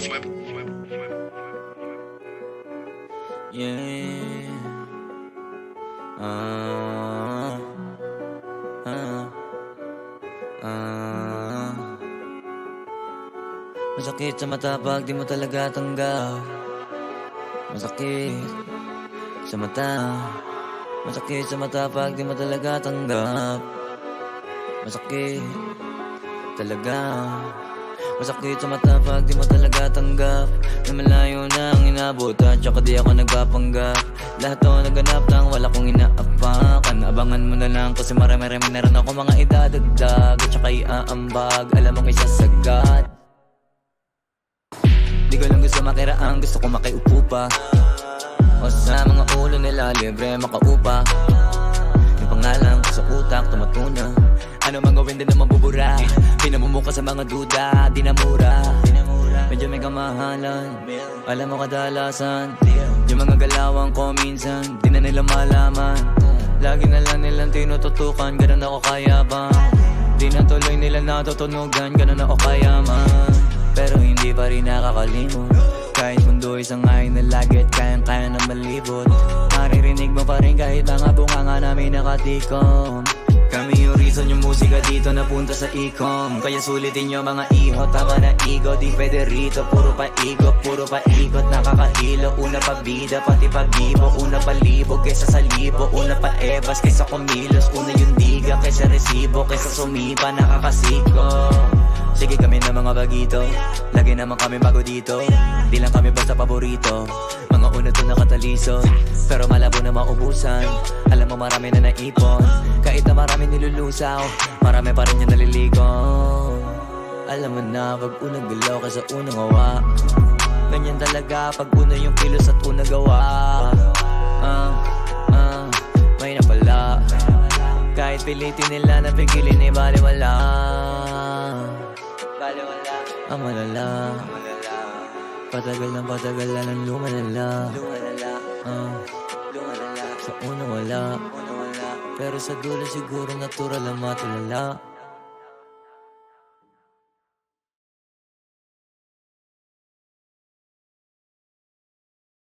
Flip, flip, flip. Yeah. Uh, uh, uh. Masakit sa mata pag di mo talaga tanggap Masakit sa mata Masakit sa mata pag di mo talaga tanggap Masakit talaga Masakit sa mata pag di mo talaga tanggap. Na malayo na ang inabot at saka di ako nagpapanggap. Lahat to naganap nang wala kong inaapakan Abangan mo na lang kasi marami-rami na rin ako mga idadagdag At saka iaambag, alam mo kay sasagat. Di ko lang gusto makiraan, gusto ko makiupo pa. O sa mga ulo nila, libre makaupa. Yung pangalan ko sa utak, tumatuna. Ano mang gawin din na mabubura Pinamumuka sa mga duda, di na mura. Medyo may kamahalan Alam mo kadalasan. Yung mga galawang ko minsan Di na nila malaman. Lagi na lang nilang tinututukan Ganun ako kayabang Di na tuloy nila natutunugan Ganun ako kayaman. Pero hindi pa rin nakakalimot. Kahit mundo isang ngayon na lagi At kayang-kaya na malibot. Maririnig mo pa rin kahit mga bunga nga namin nakatikom. Kami reason yung musika dito napunta sa ikom Kaya sulitin nyo mga iho, tama na igo Di pwede rito, puro pa igo, puro pa ikot Nakakahilo, una pa bida, pati pa bibo Una pa libo, kaysa sa libo. Una pa ebas, kaysa kumilos. Una yung diga, kaysa resibo Kaysa sumipa, nakakasiko. Sige kami na mga bagito. Lagi naman kami bago dito. Di lang kami basta paborito. Mga una to nakataliso. Pero malabo na maubusan. Alam mo marami na naipon. Kahit na marami nilulusaw Marami pa rin yung naliligo. Alam mo na pag unang galaw ka sa unang gawa Ganyan talaga pag una yung kilos at unang gawa. Ah, ah, may napala Kahit pilitin nila na pigilin eh baliwala. Baliwala. Ang malala. Patagal ng patagal na lang lumalala. Lumalala Ah, lumalala Sa una wala Pero sa dulo siguro natural ang matulala